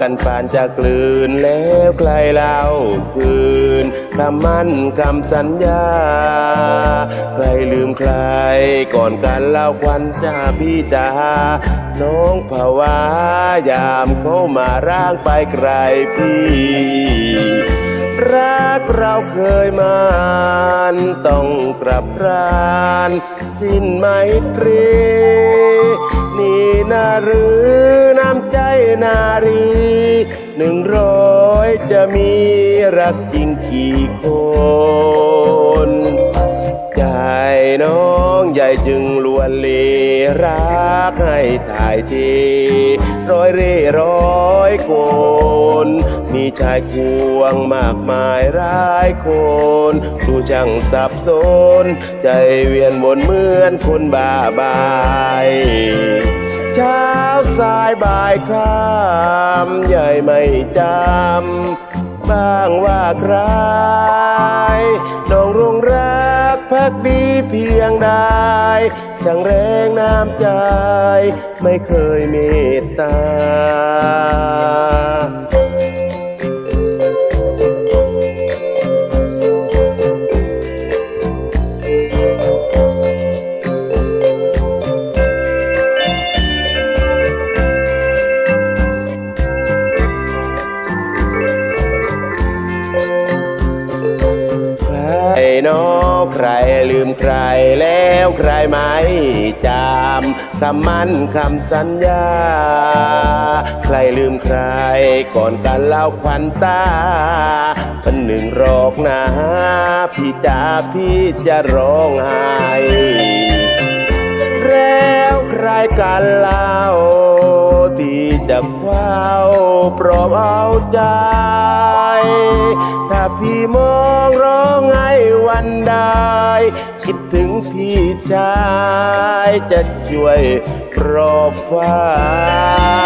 กันปานจะกลืนแล้วใครเล่าคืนคำมั่นคำสัญญา ใครลืมใคร ก่อนกันเล่าควันจาพี่จาน้องภาวายามเข้ามาร่างไปไกลพี่รักเราเคยมานต้องกลับรานสิ้นไมตรี นี่นาหรือน้ำใจนารี หนึ่งร้อยจะมีรักจริงกี่คน ใจน้องใหญ่จึงลวนเลรักให้ถ่ายทีร้อยเร่ร้อยคน มีชายควงมากมายร้ายคนดูช่างสับสน ใจเวียนวนเหมือนคนบ้าบาย เช้าสายบ่ายค่ำใหญ่ไม่จำบ้างว่าใครน้องรงรักพักดีเพียงใดช่างแรงน้ำใจ ไม่เคยเมตตา เนอใครลืมใครแล้วใครไม่จำคำมั่นคำสัญญา ใครลืมใครก่อนกันเล่าควันตาเป็นหนึ่งรอกนะพี่จ๋าพี่จะร้องไห้แล้วใครกันเล่าที่จะเฝ้าปลอบเอาใจ ถ้าพี่มองร้อันไดคิดถึงพี่ชายจะช่วยรอบฟ้า